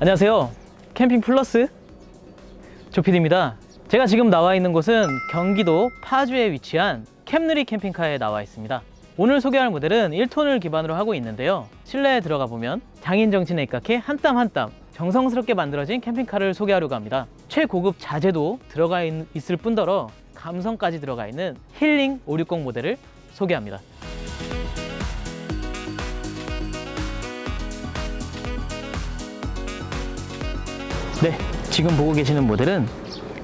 안녕하세요. 캠핑 플러스 조피디입니다. 제가 지금 나와 있는 곳은 경기도 파주에 위치한 캠누리 캠핑카에 나와 있습니다. 오늘 소개할 모델은 1톤을 기반으로 하고 있는데요. 실내에 들어가 보면 장인 정신에 입각해 한 땀 한 땀 정성스럽게 만들어진 캠핑카를 소개하려고 합니다. 최고급 자재도 들어가 있, 있을 뿐더러 감성까지 들어가 있는 힐링 560 모델을 소개합니다. 네, 지금 보고 계시는 모델은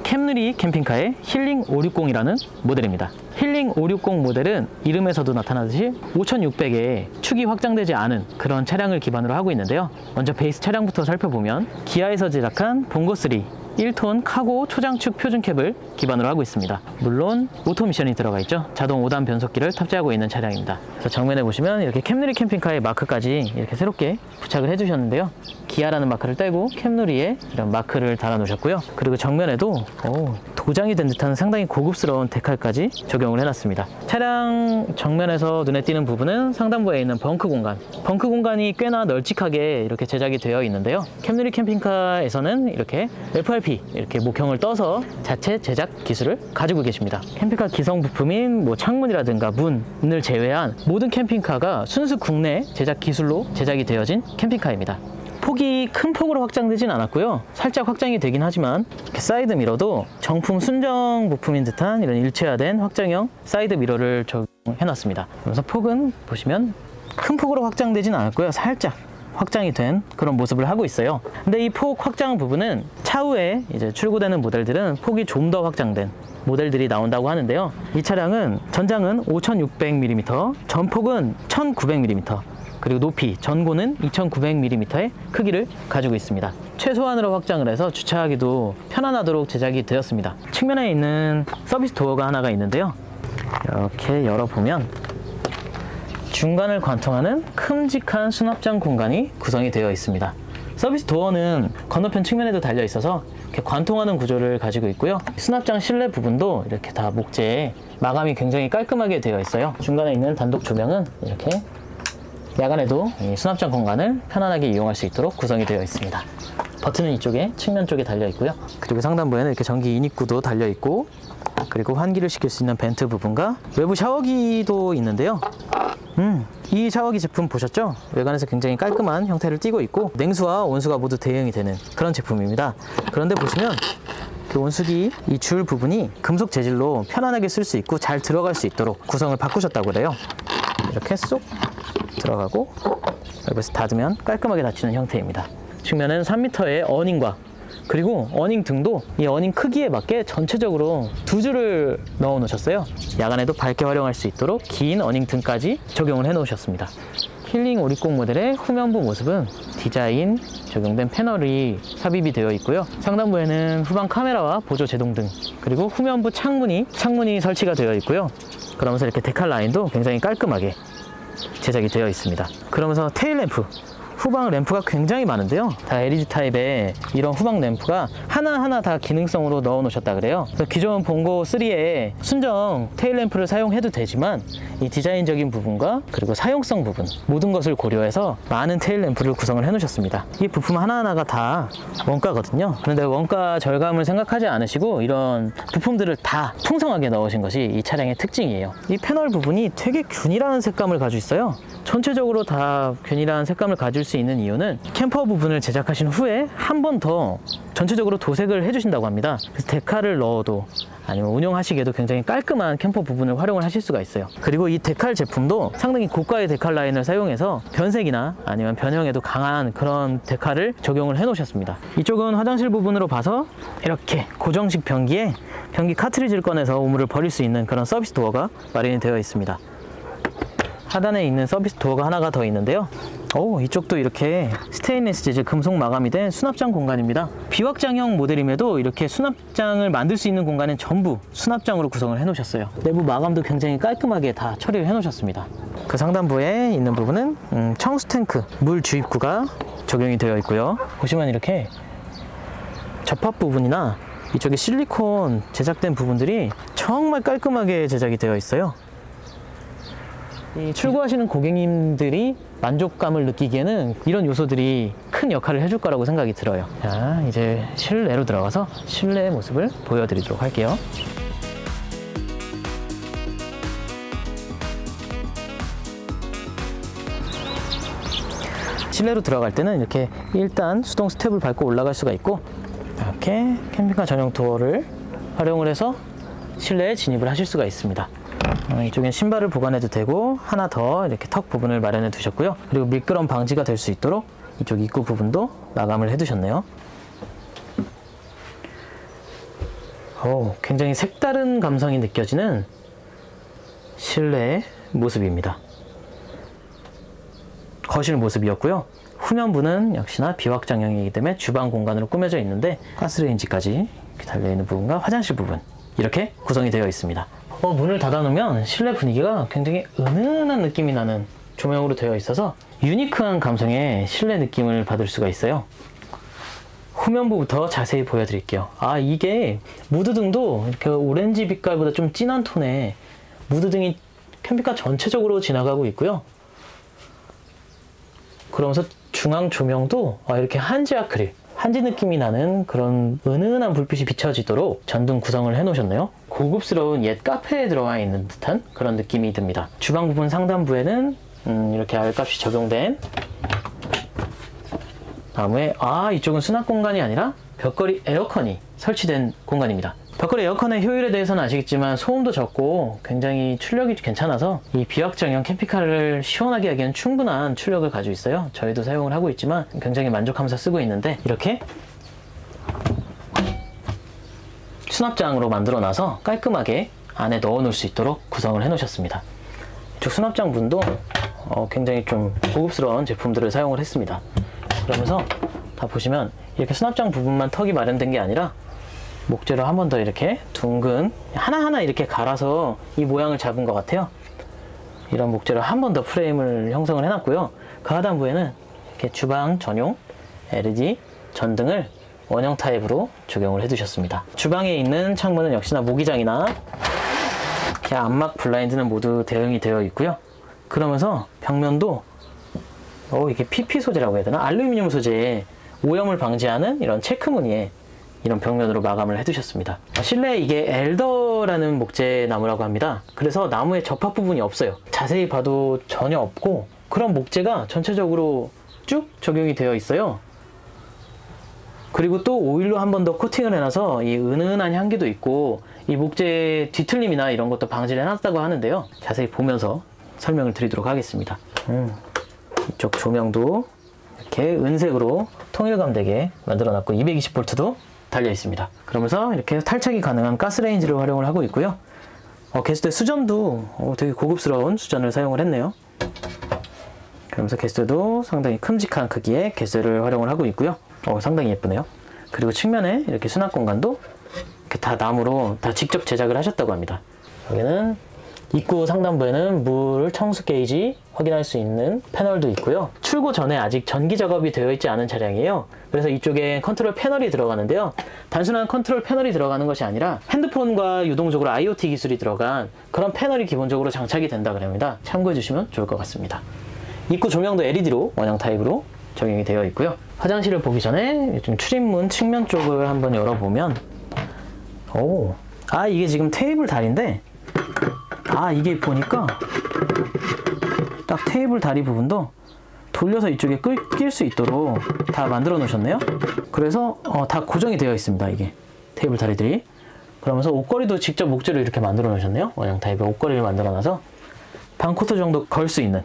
캠누리 캠핑카의 힐링 560이라는 모델입니다. 힐링 560 모델은 이름에서도 나타나듯이 5600에 축이 확장되지 않은 그런 차량을 기반으로 하고 있는데요. 먼저 베이스 차량부터 살펴보면 기아에서 제작한 봉고3 1톤 카고 초장축 표준캡을 기반으로 하고 있습니다. 물론 오토 미션이 들어가 있죠. 자동 5단 변속기를 탑재하고 있는 차량입니다. 그래서 정면에 보시면 이렇게 캠누리 캠핑카의 마크까지 이렇게 새롭게 부착을 해주셨는데요. 기아라는 마크를 떼고 캠누리에 이런 마크를 달아 놓으셨고요. 그리고 정면에도 오, 도장이 된 듯한 상당히 고급스러운 데칼까지 적용을 해놨습니다. 차량 정면에서 눈에 띄는 부분은 상단부에 있는 벙크 공간. 벙크 공간이 꽤나 널찍하게 이렇게 제작이 되어 있는데요. 캠누리 캠핑카에서는 이렇게 FRP 이렇게 목형을 떠서 자체 제작 기술을 가지고 계십니다. 캠핑카 기성 부품인 뭐 창문이라든가 문을 제외한 모든 캠핑카가 순수 국내 제작 기술로 제작이 되어진 캠핑카입니다. 폭이 큰 폭으로 확장되진 않았고요. 살짝 확장이 되긴 하지만 사이드 미러도 정품 순정 부품인 듯한 이런 일체화된 확장형 사이드 미러를 적용해놨습니다. 그래서 폭은 보시면 큰 폭으로 확장되진 않았고요. 살짝 확장이 된 그런 모습을 하고 있어요. 근데 이 폭 확장 부분은 차후에 이제 출고되는 모델들은 폭이 좀 더 확장된 모델들이 나온다고 하는데요. 이 차량은 전장은 5600mm, 전폭은 1900mm, 그리고 높이, 전고는 2900mm의 크기를 가지고 있습니다. 최소한으로 확장을 해서 주차하기도 편안하도록 제작이 되었습니다. 측면에 있는 서비스 도어가 하나가 있는데요. 이렇게 열어보면 중간을 관통하는 큼직한 수납장 공간이 구성이 되어 있습니다. 서비스 도어는 건너편 측면에도 달려 있어서 이렇게 관통하는 구조를 가지고 있고요. 수납장 실내 부분도 이렇게 다 목재에 마감이 굉장히 깔끔하게 되어 있어요. 중간에 있는 단독 조명은 이렇게 야간에도 이 수납장 공간을 편안하게 이용할 수 있도록 구성이 되어 있습니다. 버튼은 이쪽에 측면 쪽에 달려 있고요. 그리고 상단부에는 이렇게 전기 인입구도 달려 있고 그리고 환기를 시킬 수 있는 벤트 부분과 외부 샤워기도 있는데요. 음, 이 샤워기 제품 보셨죠? 외관에서 굉장히 깔끔한 형태를 띠고 있고 냉수와 온수가 모두 대응이 되는 그런 제품입니다. 그런데 보시면 그 온수기 이 줄 부분이 금속 재질로 편안하게 쓸 수 있고 잘 들어갈 수 있도록 구성을 바꾸셨다고 그래요. 이렇게 쏙 들어가고 여기서 닫으면 깔끔하게 닫히는 형태입니다. 측면은 3m의 어닝과 그리고 어닝 등도 이 어닝 크기에 맞게 전체적으로 두 줄을 넣어 놓으셨어요. 야간에도 밝게 활용할 수 있도록 긴 어닝 등까지 적용을 해 놓으셨습니다. 힐링 560 모델의 후면부 모습은 디자인 적용된 패널이 삽입이 되어 있고요. 상단부에는 후방 카메라와 보조 제동 등 그리고 후면부 창문이 창문이 설치가 되어 있고요. 그러면서 이렇게 데칼 라인도 굉장히 깔끔하게 제작이 되어 있습니다. 그러면서 테일 램프 후방 램프가 굉장히 많은데요. 다 LED 타입의 이런 후방 램프가 하나하나 다 기능성으로 넣어 놓으셨다 그래요. 그래서 기존 봉고 3에 순정 테일 램프를 사용해도 되지만 이 디자인적인 부분과 그리고 사용성 부분 모든 것을 고려해서 많은 테일 램프를 구성을 해 놓으셨습니다. 이 부품 하나하나가 다 원가거든요. 그런데 원가 절감을 생각하지 않으시고 이런 부품들을 다 풍성하게 넣으신 것이 이 차량의 특징이에요. 이 패널 부분이 되게 균일한 색감을 가지고 있어요. 전체적으로 다 균일한 색감을 가질 수 있는 이유는 캠퍼 부분을 제작하신 후에 한 번 더 전체적으로 도색을 해주신다고 합니다. 그래서 데칼을 넣어도 아니면 운영하시기에도 굉장히 깔끔한 캠퍼 부분을 활용을 하실 수가 있어요. 그리고 이 데칼 제품도 상당히 고가의 데칼 라인을 사용해서 변색이나 아니면 변형에도 강한 그런 데칼을 적용을 해 놓으셨습니다. 이쪽은 화장실 부분으로 봐서 이렇게 고정식 변기에 변기 카트리지를 꺼내서 오물을 버릴 수 있는 그런 서비스 도어가 마련이 되어 있습니다. 하단에 있는 서비스 도어가 하나가 더 있는데요. 오, 이쪽도 이렇게 스테인리스 재질 금속 마감이 된 수납장 공간입니다. 비확장형 모델임에도 이렇게 수납장을 만들 수 있는 공간은 전부 수납장으로 구성을 해 놓으셨어요. 내부 마감도 굉장히 깔끔하게 다 처리를 해 놓으셨습니다. 그 상단부에 있는 부분은 음, 청수 탱크 물 주입구가 적용이 되어 있고요. 보시면 이렇게 접합 부분이나 이쪽에 실리콘 제작된 부분들이 정말 깔끔하게 제작이 되어 있어요. 이 출고하시는 고객님들이 만족감을 느끼기에는 이런 요소들이 큰큰 역할을 해줄 거라고 생각이 들어요. 자, 이제 실내로 들어가서 실내의 모습을 보여드리도록 할게요. 실내로 들어갈 때는 이렇게 일단 수동 스텝을 밟고 올라갈 수가 있고 이렇게 캠핑카 전용 도어를 활용을 해서 실내에 진입을 하실 수가 있습니다. 어, 이쪽엔 신발을 보관해도 되고 하나 더 이렇게 턱 부분을 마련해 두셨고요. 그리고 미끄럼 방지가 될 수 있도록 이쪽 입구 부분도 마감을 해 두셨네요. 오, 굉장히 색다른 감성이 느껴지는 실내의 모습입니다. 거실 모습이었고요. 후면부는 역시나 비확장형이기 때문에 주방 공간으로 꾸며져 있는데 가스레인지까지 달려있는 부분과 화장실 부분 이렇게 구성이 되어 있습니다. 어, 문을 닫아놓으면 실내 분위기가 굉장히 은은한 느낌이 나는 조명으로 되어 있어서 유니크한 감성의 실내 느낌을 받을 수가 있어요. 후면부부터 자세히 보여드릴게요. 아 이게 무드등도 이렇게 오렌지 빛깔보다 좀 진한 톤의 무드등이 캠핑카 전체적으로 지나가고 있고요. 그러면서 중앙 조명도 아, 이렇게 한지 아크릴, 한지 느낌이 나는 그런 은은한 불빛이 비춰지도록 전등 구성을 해놓으셨네요. 고급스러운 옛 카페에 들어와 있는 듯한 그런 느낌이 듭니다. 주방 부분 상단부에는 음, 이렇게 알값이 적용된 다음에 아 이쪽은 수납 공간이 아니라 벽걸이 에어컨이 설치된 공간입니다. 벽걸이 에어컨의 효율에 대해서는 아시겠지만 소음도 적고 굉장히 출력이 괜찮아서 이 비확정형 캠핑카를 시원하게 하기엔 충분한 출력을 가지고 있어요. 저희도 사용을 하고 있지만 굉장히 만족하면서 쓰고 있는데 이렇게 수납장으로 만들어 놔서 깔끔하게 안에 넣어 놓을 수 있도록 구성을 해 놓으셨습니다. 이쪽 수납장 분도 어, 굉장히 좀 고급스러운 제품들을 사용을 했습니다. 그러면서 다 보시면 이렇게 수납장 부분만 턱이 마련된 게 아니라 목재로 한 번 더 이렇게 둥근 하나하나 이렇게 갈아서 이 모양을 잡은 것 같아요. 이런 목재로 한 번 더 프레임을 형성을 해놨고요. 그 하단부에는 이렇게 주방 전용 LED 전등을 원형 타입으로 적용을 해두셨습니다. 주방에 있는 창문은 역시나 모기장이나 암막 블라인드는 모두 대응이 되어 있고요. 그러면서 벽면도 어, 이게 PP 소재라고 해야 되나? 알루미늄 소재의 오염을 방지하는 이런 체크 무늬에 이런 벽면으로 마감을 해두셨습니다. 실내에 이게 엘더라는 목재 나무라고 합니다. 그래서 나무에 접합 부분이 없어요. 자세히 봐도 전혀 없고 그런 목재가 전체적으로 쭉 적용이 되어 있어요. 그리고 또 오일로 한 번 더 코팅을 해놔서 이 은은한 향기도 있고 이 목재 뒤틀림이나 이런 것도 방지를 해놨다고 하는데요. 자세히 보면서 설명을 드리도록 하겠습니다. 음, 이쪽 조명도 이렇게 은색으로 통일감 되게 만들어놨고 220V도 달려 있습니다. 그러면서 이렇게 탈착이 가능한 가스레인지를 활용을 하고 있고요. 어, 게스트 수전도 어, 되게 고급스러운 수전을 사용을 했네요. 그러면서 게스트도 상당히 큼직한 크기의 게스트를 활용을 하고 있고요. 어, 상당히 예쁘네요. 그리고 측면에 이렇게 수납 공간도 이렇게 다 나무로 다 직접 제작을 하셨다고 합니다. 여기는 입구 상단부에는 물 청수 게이지 확인할 수 있는 패널도 있고요. 출고 전에 아직 전기 작업이 되어 있지 않은 차량이에요. 그래서 이쪽에 컨트롤 패널이 들어가는데요. 단순한 컨트롤 패널이 들어가는 것이 아니라 핸드폰과 유동적으로 IoT 기술이 들어간 그런 패널이 기본적으로 장착이 된다 그럽니다. 참고해 주시면 좋을 것 같습니다. 입구 조명도 LED로 원형 타입으로 적용이 되어 있고요. 화장실을 보기 전에 좀 출입문 측면 쪽을 한번 열어보면 오, 아 이게 지금 테이블 다리인데 아 이게 보니까 딱 테이블 다리 부분도 돌려서 이쪽에 끌 수 있도록 다 만들어 놓으셨네요. 그래서 어, 다 고정이 되어 있습니다. 이게 테이블 다리들이. 그러면서 옷걸이도 직접 목재로 이렇게 만들어 놓으셨네요. 원형 타입의 옷걸이를 만들어 놔서 반코트 정도 걸 수 있는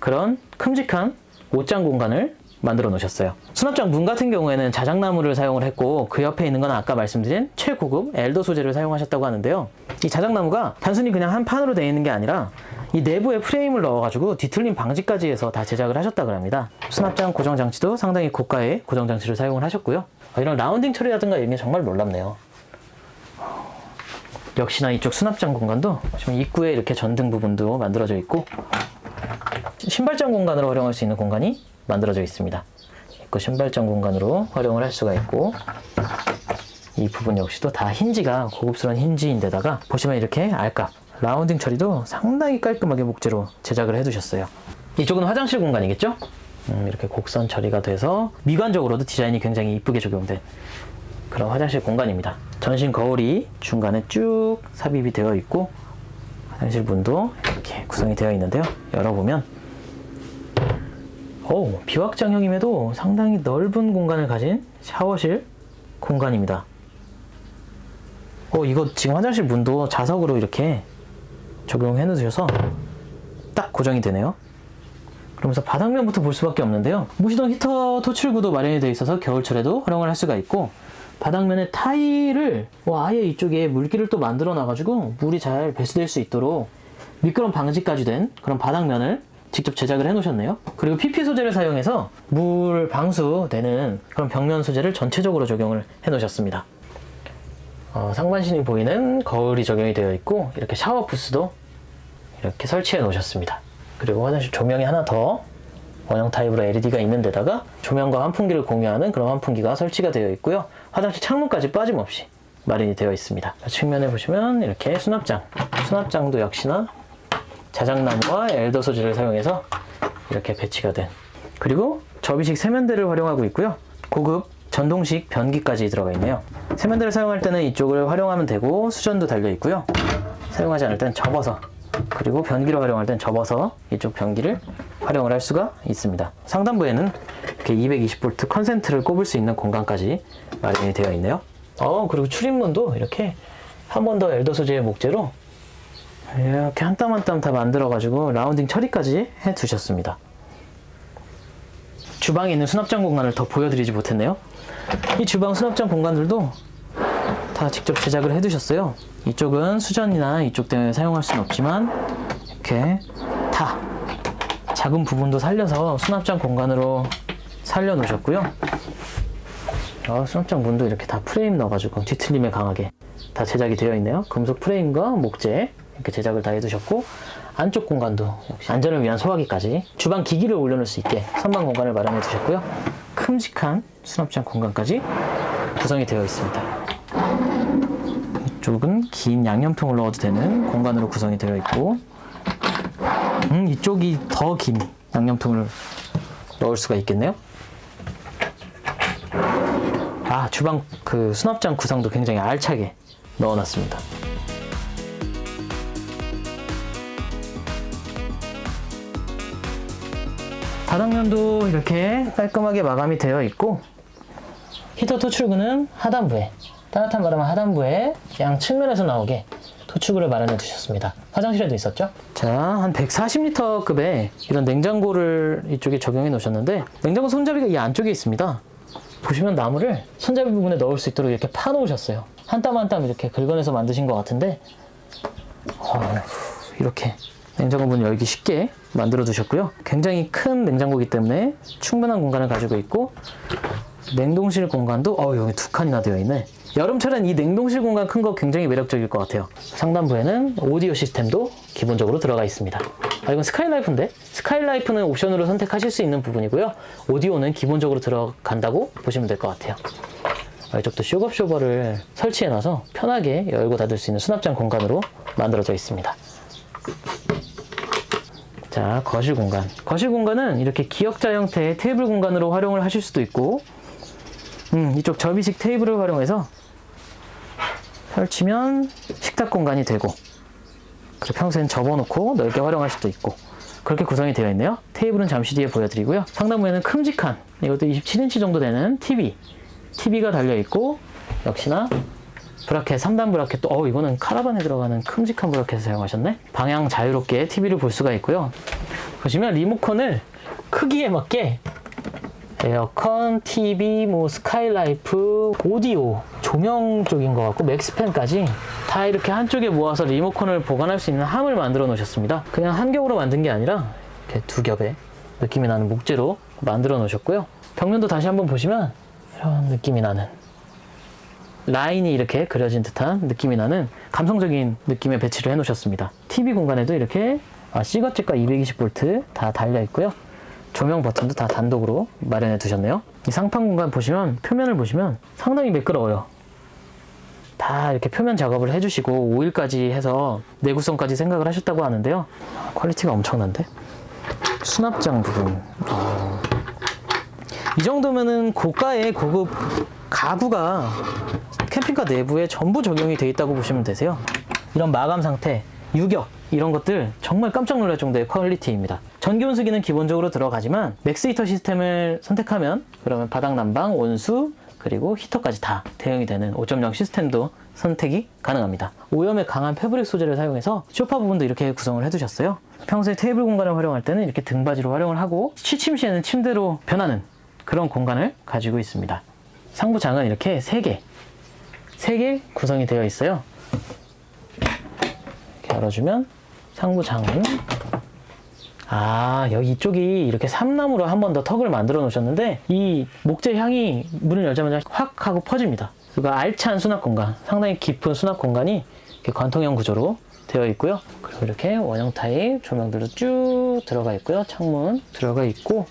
그런 큼직한 옷장 공간을 만들어 놓으셨어요. 수납장 문 같은 경우에는 자작나무를 사용을 했고 그 옆에 있는 건 아까 말씀드린 최고급 엘더 소재를 사용하셨다고 하는데요. 이 자작나무가 단순히 그냥 한 판으로 되어 있는 게 아니라 이 내부에 프레임을 넣어가지고 뒤틀림 방지까지 해서 다 제작을 하셨다고 합니다. 수납장 고정 장치도 상당히 고가의 고정 장치를 사용을 하셨고요. 어, 이런 라운딩 처리라든가 이런 게 정말 놀랍네요. 역시나 이쪽 수납장 공간도 지금 입구에 이렇게 전등 부분도 만들어져 있고 신발장 공간으로 활용할 수 있는 공간이 만들어져 있습니다. 입구 신발장 공간으로 활용을 할 수가 있고 이 부분 역시도 다 힌지가 고급스러운 힌지인데다가 보시면 이렇게 알값 라운딩 처리도 상당히 깔끔하게 목재로 제작을 해두셨어요. 이쪽은 화장실 공간이겠죠? 음, 이렇게 곡선 처리가 돼서 미관적으로도 디자인이 굉장히 이쁘게 적용된 그런 화장실 공간입니다. 전신 거울이 중간에 쭉 삽입이 되어 있고 화장실 문도 이렇게 구성이 되어 있는데요. 열어보면 오, 비확장형임에도 상당히 넓은 공간을 가진 샤워실 공간입니다. 어, 이거 지금 화장실 문도 자석으로 이렇게 적용해 놓으셔서 딱 고정이 되네요. 그러면서 바닥면부터 볼 수밖에 없는데요. 무시동 히터 토출구도 마련이 되어 있어서 겨울철에도 활용을 할 수가 있고 바닥면에 타일을 와, 아예 이쪽에 물기를 또 만들어 놔가지고 물이 잘 배수될 수 있도록 미끄럼 방지까지 된 그런 바닥면을 직접 제작을 해 놓으셨네요. 그리고 PP 소재를 사용해서 물 방수되는 그런 벽면 소재를 전체적으로 적용을 해 놓으셨습니다. 어, 상반신이 보이는 거울이 적용이 되어 있고 이렇게 샤워 부스도 이렇게 설치해 놓으셨습니다. 그리고 화장실 조명이 하나 더 원형 타입으로 LED가 있는 데다가 조명과 환풍기를 공유하는 그런 환풍기가 설치가 되어 있고요. 화장실 창문까지 빠짐없이 마련이 되어 있습니다. 측면에 보시면 이렇게 수납장, 수납장도 역시나 자작나무와 엘더 소재를 사용해서 이렇게 배치가 된 그리고 접이식 세면대를 활용하고 있고요. 고급 전동식 변기까지 들어가 있네요. 세면대를 사용할 때는 이쪽을 활용하면 되고 수전도 달려 있고요. 사용하지 않을 때는 접어서 그리고 변기로 활용할 때는 접어서 이쪽 변기를 활용을 할 수가 있습니다. 상단부에는 이렇게 220V 컨센트를 꼽을 수 있는 공간까지 마련이 되어 있네요. 어 그리고 출입문도 이렇게 한 번 더 엘더 소재의 목재로 이렇게 한 땀 한 땀 다 만들어 가지고 라운딩 처리까지 해 두셨습니다. 주방에 있는 수납장 공간을 더 보여드리지 못했네요. 이 주방 수납장 공간들도 다 직접 제작을 해 두셨어요. 이쪽은 수전이나 이쪽 때문에 사용할 수는 없지만 이렇게 다 작은 부분도 살려서 수납장 공간으로 살려 놓으셨고요. 어, 수납장 문도 이렇게 다 프레임 넣어가지고 뒤틀림에 강하게 다 제작이 되어 있네요. 금속 프레임과 목재 이렇게 제작을 다 해두셨고 안쪽 공간도 역시 안전을 위한 소화기까지 주방 기기를 올려놓을 수 있게 선반 공간을 마련해 두셨고요. 큼직한 수납장 공간까지 구성이 되어 있습니다. 이쪽은 긴 양념통을 넣어도 되는 공간으로 구성이 되어 있고 음, 이쪽이 더 긴 양념통을 넣을 수가 있겠네요. 아, 주방 그 수납장 구성도 굉장히 알차게 넣어놨습니다. 바닥면도 이렇게 깔끔하게 마감이 되어 있고 히터 토출구는 하단부에 따뜻한 바람은 하단부에 양 측면에서 나오게 토출구를 마련해 두셨습니다. 화장실에도 있었죠? 자, 한 140리터급의 이런 냉장고를 이쪽에 적용해 놓으셨는데 냉장고 손잡이가 이 안쪽에 있습니다. 보시면 나무를 손잡이 부분에 넣을 수 있도록 이렇게 파 놓으셨어요. 한 땀 한 땀 이렇게 긁어내서 만드신 것 같은데 어, 이렇게 냉장고 문 열기 쉽게 만들어 두셨고요. 굉장히 큰 냉장고이기 때문에 충분한 공간을 가지고 있고 냉동실 공간도 어 여기 두 칸이나 되어 있네. 여름철엔 이 냉동실 공간 큰 거 굉장히 매력적일 것 같아요. 상단부에는 오디오 시스템도 기본적으로 들어가 있습니다. 아 이건 스카이라이프인데 스카이라이프는 옵션으로 선택하실 수 있는 부분이고요. 오디오는 기본적으로 들어간다고 보시면 될 것 같아요. 아, 이쪽도 쇼겁쇼버를 설치해놔서 편하게 열고 닫을 수 있는 수납장 공간으로 만들어져 있습니다. 자, 거실 공간. 거실 공간은 이렇게 기역자 형태의 테이블 공간으로 활용을 하실 수도 있고, 음, 이쪽 접이식 테이블을 활용해서 펼치면 식탁 공간이 되고, 그리고 평소엔 접어놓고 넓게 활용할 수도 있고, 그렇게 구성이 되어 있네요. 테이블은 잠시 뒤에 보여드리고요. 상단부에는 큼직한, 이것도 27인치 정도 되는 TV, TV가 달려있고, 역시나 브라켓 3단 브라켓도 어 이거는 카라반에 들어가는 큼직한 브라켓을 사용하셨네? 방향 자유롭게 TV를 볼 수가 있고요. 보시면 리모컨을 크기에 맞게 에어컨, TV, 뭐 스카이라이프, 오디오, 조명 쪽인 것 같고 맥스팬까지 다 이렇게 한쪽에 모아서 리모컨을 보관할 수 있는 함을 만들어 놓으셨습니다. 그냥 한 겹으로 만든 게 아니라 이렇게 두 겹의 느낌이 나는 목재로 만들어 놓으셨고요. 벽면도 다시 한번 보시면 이런 느낌이 나는 라인이 이렇게 그려진 듯한 느낌이 나는 감성적인 느낌의 배치를 해 놓으셨습니다. TV 공간에도 이렇게 아, C거치과 220V 다 달려 있고요. 조명 버튼도 다 단독으로 마련해 두셨네요. 이 상판 공간 보시면 표면을 보시면 상당히 매끄러워요. 다 이렇게 표면 작업을 해주시고 오일까지 해서 내구성까지 생각을 하셨다고 하는데요. 퀄리티가 엄청난데 수납장 부분 어, 이 정도면은 고가의 고급 가구가 캠핑카 내부에 전부 적용이 되어 있다고 보시면 되세요. 이런 마감 상태, 유격 이런 것들 정말 깜짝 놀랄 정도의 퀄리티입니다. 전기 온수기는 기본적으로 들어가지만 맥스 히터 시스템을 선택하면 그러면 바닥 난방, 온수 그리고 히터까지 다 대응이 되는 5.0 시스템도 선택이 가능합니다. 오염에 강한 패브릭 소재를 사용해서 소파 부분도 이렇게 구성을 해두셨어요. 평소에 테이블 공간을 활용할 때는 이렇게 등받이로 활용을 하고 취침 시에는 침대로 변하는 그런 공간을 가지고 있습니다. 상부장은 이렇게 3개, 3개 구성이 되어 있어요. 이렇게 열어주면 상부 장은 아 여기 이쪽이 이렇게 삼나무로 한 번 더 턱을 만들어 놓으셨는데 이 목재 향이 문을 열자마자 확 하고 퍼집니다. 그리고 알찬 수납 공간, 상당히 깊은 수납 공간이 이렇게 관통형 구조로 되어 있고요. 그리고 이렇게 원형 타입 조명들도 쭉 들어가 있고요. 창문 들어가 있고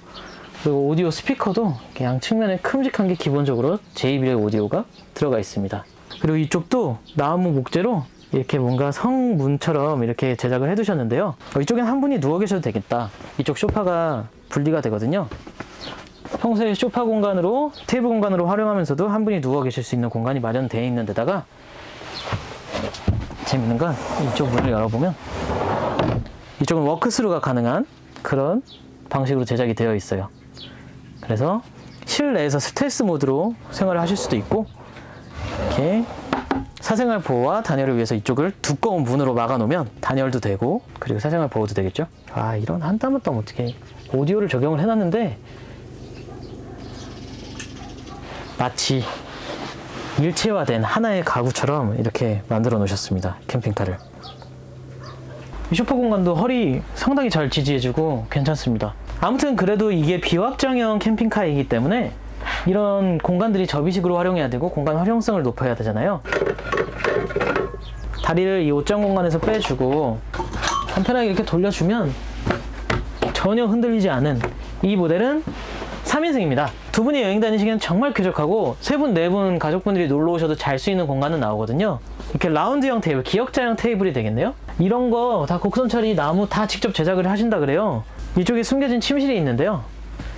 그리고 오디오 스피커도 양 측면에 큼직한 게 기본적으로 JBL 오디오가 들어가 있습니다. 그리고 이쪽도 나무 목재로 이렇게 뭔가 성문처럼 이렇게 제작을 해 두셨는데요. 어, 이쪽엔 한 분이 누워 계셔도 되겠다. 이쪽 소파가 분리가 되거든요. 평소에 소파 공간으로 테이블 공간으로 활용하면서도 한 분이 누워 계실 수 있는 공간이 마련되어 있는 데다가 재밌는 건 이쪽 문을 열어보면 이쪽은 워크스루가 가능한 그런 방식으로 제작이 되어 있어요. 그래서 실내에서 스텔스 모드로 생활을 하실 수도 있고 이렇게 사생활 보호와 단열을 위해서 이쪽을 두꺼운 문으로 막아 놓으면 단열도 되고 그리고 사생활 보호도 되겠죠. 아 이런 한땀 한땀 어떻게 오디오를 적용을 해놨는데 마치 일체화된 하나의 가구처럼 이렇게 만들어 놓으셨습니다. 캠핑카를. 이 쇼파 공간도 허리 상당히 잘 지지해주고 괜찮습니다. 아무튼 그래도 이게 비확정형 캠핑카이기 때문에 이런 공간들이 접이식으로 활용해야 되고 공간 활용성을 높여야 되잖아요. 다리를 이 옷장 공간에서 빼주고 간편하게 이렇게 돌려주면 전혀 흔들리지 않은 이 모델은 3인승입니다. 두 분이 여행 다니시기엔 정말 쾌적하고 세 분, 네 분 가족분들이 놀러 오셔도 잘 수 있는 공간은 나오거든요. 이렇게 라운드 형 테이블, 기역자형 테이블이 되겠네요. 이런 거 다 곡선 처리 나무 다 직접 제작을 하신다 그래요. 이쪽에 숨겨진 침실이 있는데요.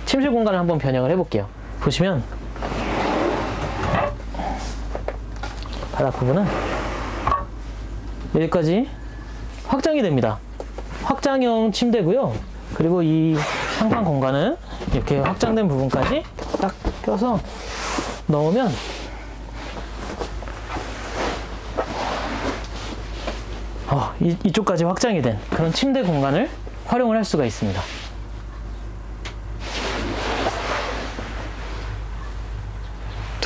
침실 공간을 한번 변형을 해볼게요. 보시면 바닥 부분은 여기까지 확장이 됩니다. 확장형 침대고요. 그리고 이 상판 공간은 이렇게 확장된 부분까지 딱 껴서 넣으면 어, 이, 이쪽까지 확장이 된 그런 침대 공간을 활용을 할 수가 있습니다.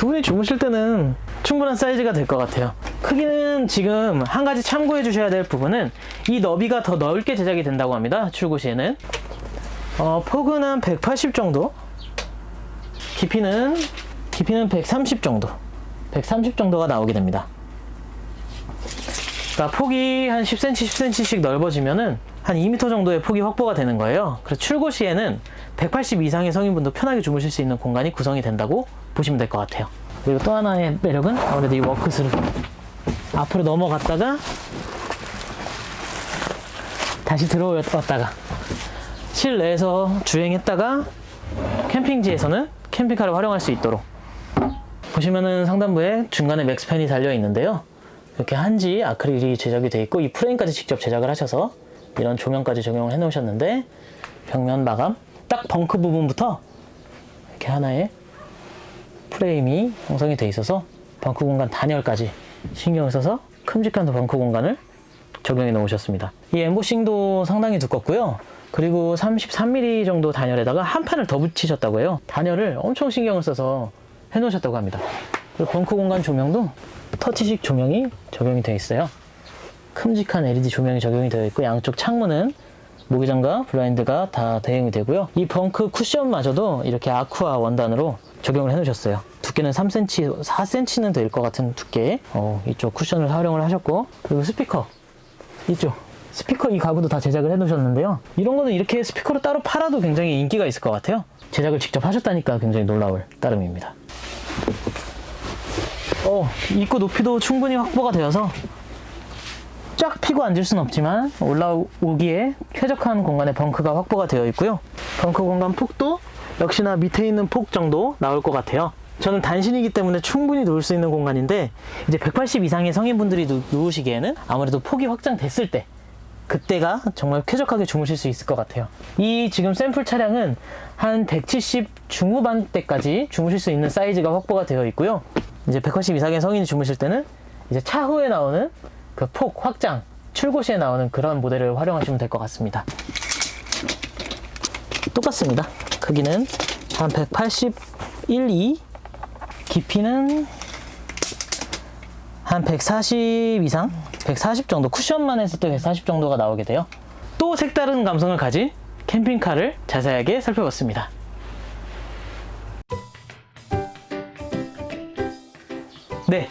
두 분이 주무실 때는 충분한 사이즈가 될 것 같아요. 크기는 지금 한 가지 참고해 주셔야 될 부분은 이 너비가 더 넓게 제작이 된다고 합니다. 출고 시에는. 어, 폭은 한 180 정도. 깊이는, 깊이는 130 정도. 130 정도가 나오게 됩니다. 그러니까 폭이 한 10cm, 10cm씩 넓어지면은 한 2m 정도의 폭이 확보가 되는 거예요. 그래서 출고 시에는 180 이상의 성인분도 편하게 주무실 수 있는 공간이 구성이 된다고 보시면 될 것 같아요. 그리고 또 하나의 매력은 아무래도 이 워크스루. 앞으로 넘어갔다가 다시 들어왔다가 실내에서 주행했다가 캠핑지에서는 캠핑카를 활용할 수 있도록 보시면은 상단부에 중간에 맥스팬이 달려 있는데요. 이렇게 한지 아크릴이 제작이 되어 있고 이 프레임까지 직접 제작을 하셔서 이런 조명까지 적용을 해 놓으셨는데 벽면 마감 딱 벙크 부분부터 이렇게 하나의 프레임이 형성이 되어 있어서 벙크 공간 단열까지 신경을 써서 큼직한 벙크 공간을 적용해 놓으셨습니다. 이 엠보싱도 상당히 두껍고요. 그리고 33mm 정도 단열에다가 한 판을 더 붙이셨다고 해요. 단열을 엄청 신경을 써서 해 놓으셨다고 합니다. 그리고 벙크 공간 조명도 터치식 조명이 적용이 되어 있어요. 큼직한 LED 조명이 적용이 되어 있고 양쪽 창문은 모기장과 블라인드가 다 대응이 되고요. 이 벙크 쿠션마저도 이렇게 아쿠아 원단으로 적용을 해놓으셨어요. 두께는 3cm, 4cm는 될 것 같은 두께. 어, 이쪽 쿠션을 활용을 하셨고 그리고 스피커 이쪽 스피커 이 가구도 다 제작을 해놓으셨는데요. 이런 거는 이렇게 스피커로 따로 팔아도 굉장히 인기가 있을 것 같아요. 제작을 직접 하셨다니까 굉장히 놀라울 따름입니다. 어, 입구 높이도 충분히 확보가 되어서 쫙 피고 앉을 수는 없지만 올라오기에 쾌적한 공간에 벙크가 확보가 되어 있고요. 벙크 공간 폭도 역시나 밑에 있는 폭 정도 나올 것 같아요. 저는 단신이기 때문에 충분히 누울 수 있는 공간인데 이제 180 이상의 성인분들이 누, 누우시기에는 아무래도 폭이 확장됐을 때 그때가 정말 쾌적하게 주무실 수 있을 것 같아요. 이 지금 샘플 차량은 한 170 중후반 대까지 주무실 수 있는 사이즈가 확보가 되어 있고요. 이제 180 이상의 성인이 주무실 때는 이제 차후에 나오는 그 폭 확장 출고 시에 나오는 그런 모델을 활용하시면 될 것 같습니다. 똑같습니다. 크기는 한 181, 2 깊이는 한 140 이상? 140 정도 쿠션만 했을 때 140 정도가 나오게 돼요. 또 색다른 감성을 가진 캠핑카를 자세하게 살펴봤습니다. 네.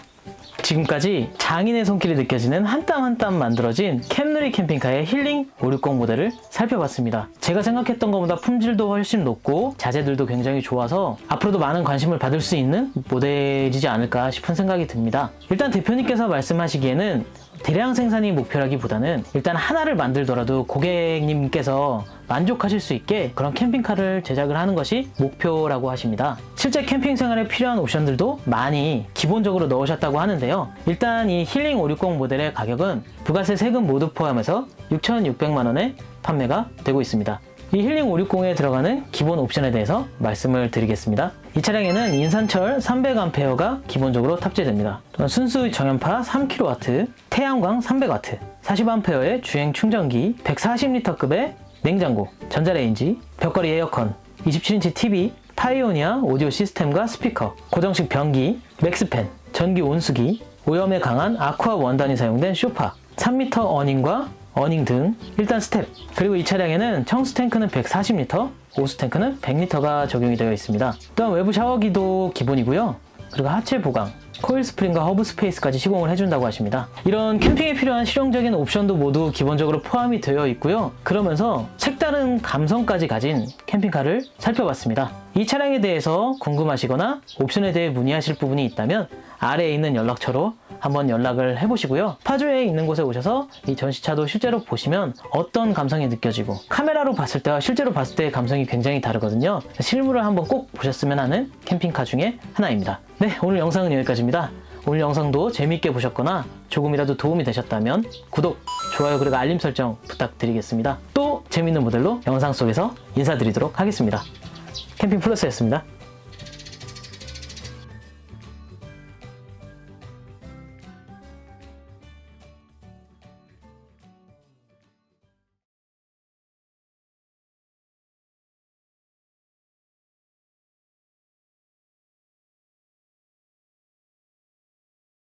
지금까지 장인의 손길이 느껴지는 한 땀 한 땀 만들어진 캠누리 캠핑카의 힐링 560 모델을 살펴봤습니다. 제가 생각했던 것보다 품질도 훨씬 높고 자재들도 굉장히 좋아서 앞으로도 많은 관심을 받을 수 있는 모델이지 않을까 싶은 생각이 듭니다. 일단 대표님께서 말씀하시기에는 대량 생산이 목표라기보다는 일단 하나를 만들더라도 고객님께서 만족하실 수 있게 그런 캠핑카를 제작을 하는 것이 목표라고 하십니다. 실제 캠핑 생활에 필요한 옵션들도 많이 기본적으로 넣으셨다고 하는데요. 일단 이 힐링 560 모델의 가격은 부가세 세금 모두 포함해서 6,600만 원에 판매가 되고 있습니다. 이 힐링 560에 들어가는 기본 옵션에 대해서 말씀을 드리겠습니다. 이 차량에는 인산철 300A가 기본적으로 탑재됩니다. 순수 정연파 3kW, 태양광 300W, 40A의 주행 충전기, 140L급의 냉장고, 전자레인지, 벽걸이 에어컨, 27인치 TV, 파이오니아 오디오 시스템과 스피커, 고정식 변기, 맥스팬, 전기 온수기, 오염에 강한 아쿠아 원단이 사용된 쇼파, 3m 어닝과 어닝 등 일단 스텝 그리고 이 차량에는 청수 탱크는 140L, 오수 탱크는 100L가 적용이 되어 있습니다. 또한 외부 샤워기도 기본이고요. 그리고 하체 보강, 코일 스프링과 허브 스페이스까지 시공을 해준다고 하십니다. 이런 캠핑에 필요한 실용적인 옵션도 모두 기본적으로 포함이 되어 있고요. 그러면서 색다른 감성까지 가진 캠핑카를 살펴봤습니다. 이 차량에 대해서 궁금하시거나 옵션에 대해 문의하실 부분이 있다면 아래에 있는 연락처로 한번 연락을 해보시고요. 파주에 있는 곳에 오셔서 이 전시차도 실제로 보시면 어떤 감성이 느껴지고 카메라로 봤을 때와 실제로 봤을 때의 감성이 굉장히 다르거든요. 실물을 한번 꼭 보셨으면 하는 캠핑카 중에 하나입니다. 네, 오늘 영상은 여기까지입니다. 오늘 영상도 재미있게 보셨거나 조금이라도 도움이 되셨다면 구독, 좋아요 그리고 알림 설정 부탁드리겠습니다. 또 재밌는 모델로 영상 속에서 인사드리도록 하겠습니다. 캠핑 플러스였습니다.